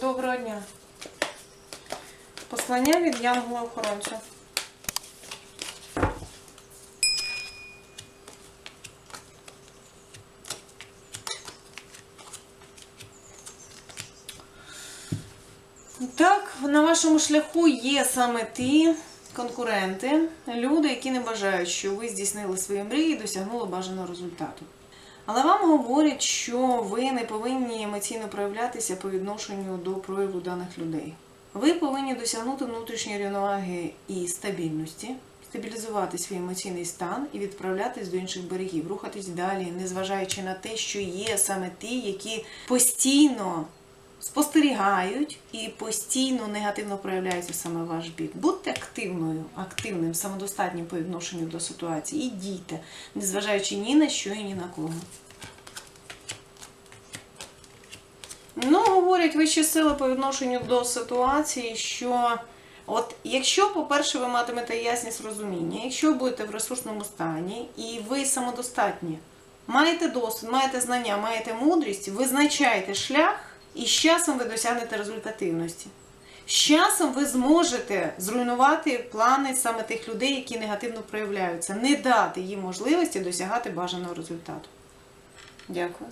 Доброго дня. Послання від Янгола охоронця. Так, на вашому шляху є саме ті конкуренти, люди, які не бажають, що ви здійснили свої мрії і досягнули бажаного результату. Але вам говорять, що ви не повинні емоційно проявлятися по відношенню до прояву даних людей. Ви повинні досягнути внутрішньої рівноваги і стабільності, стабілізувати свій емоційний стан і відправлятись до інших берегів, рухатись далі, незважаючи на те, що є саме ті, які постійно спостерігають і постійно негативно проявляються саме ваш бік. Будьте активною, активним, самодостатнім по відношенню до ситуації і дійте, незважаючи ні на що і ні на кого. Ну, говорять вищі сили по відношенню до ситуації, що от якщо, по-перше, ви матимете ясність розуміння, якщо ви будете в ресурсному стані і ви самодостатні, маєте досвід, маєте знання, маєте мудрість, визначаєте шлях, і з часом ви досягнете результативності. З часом ви зможете зруйнувати плани саме тих людей, які негативно проявляються, не дати їм можливості досягати бажаного результату. Дякую.